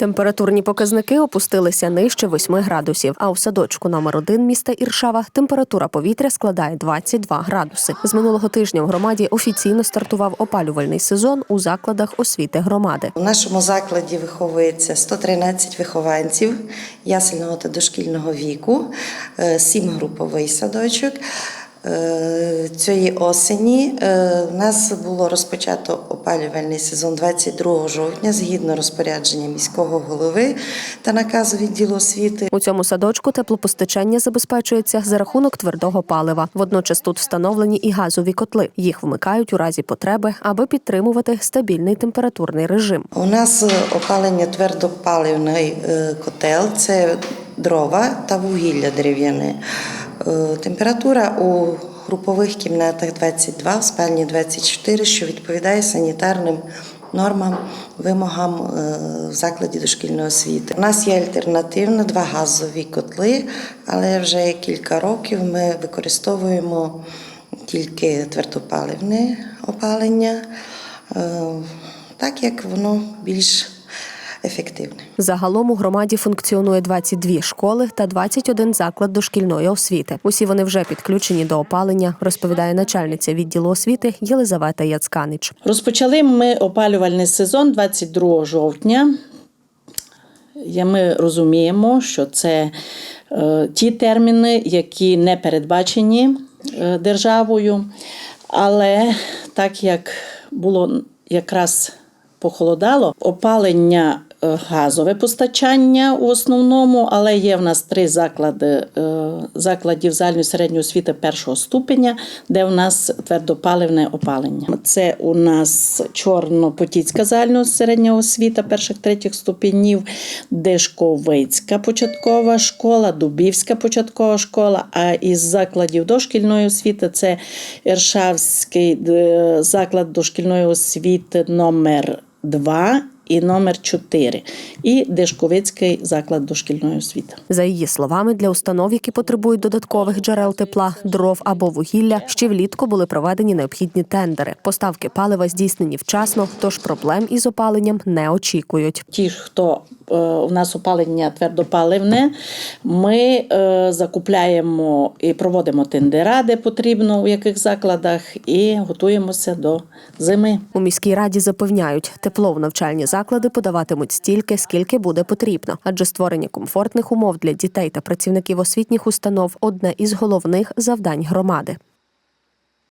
Температурні показники опустилися нижче 8 градусів. А у садочку номер 1 міста Іршава температура повітря складає 22 градуси. З минулого тижня в громаді офіційно стартував опалювальний сезон у закладах освіти громади. У нашому закладі виховується 113 вихованців ясельного та дошкільного віку, е, сім груповий садочок. Е, Цієї осені е, в нас було розпочато опалювальний сезон 22 жовтня згідно розпорядження міського голови та наказу відділу освіти. У цьому садочку теплопостачання забезпечується за рахунок твердого палива. Водночас тут встановлені і газові котли. Їх вмикають у разі потреби, аби підтримувати стабільний температурний режим. У нас опалення твердопаливний е, котел це дрова та вугілля дерев'яне. Е, Температура у групових кімнатах 22, в спальні 24, що відповідає санітарним нормам, вимогам е, в закладі дошкільної освіти. У нас є альтернативно два газові котли, але вже кілька років ми використовуємо тільки твердопаливне опалення, е, так як воно більш ефективне. Загалом у громаді функціонує 22 школи та 21 заклад дошкільної освіти. Усі вони вже підключені до опалення, розповідає начальниця відділу освіти Єлизавета Яцканич. Розпочали ми опалювальний сезон 22 жовтня. Я- Ми розуміємо, що це е, ті терміни, які не передбачені е, державою. Але так як було якраз похолодало, опалення газове постачання у основному, але є в нас три заклади е, закладів загальної середньої освіти першого ступеня, де в нас твердопаливне опалення. Це у нас Чорнопотіцька загальна середня освіта перших третіх ступенів, Дешковицька початкова школа, Дубівська початкова школа. А із закладів дошкільної освіти це Іршавський е, заклад дошкільної освіти номер 2 і номер 4 і Дешковицький заклад дошкільної освіти. За її словами, для установ, які потребують додаткових джерел тепла, дров або вугілля, ще влітку були проведені необхідні тендери. Поставки палива здійснені вчасно, тож проблем із опаленням не очікують. Ті, хто е, у нас опалення твердопаливне, ми е, закупляємо і проводимо тендера, де потрібно, у яких закладах, і готуємося до зими. У міській раді запевняють, тепло в навчальні заклади подаватимуть стільки, скільки буде потрібно, адже створення комфортних умов для дітей та працівників освітніх установ одне із головних завдань громади.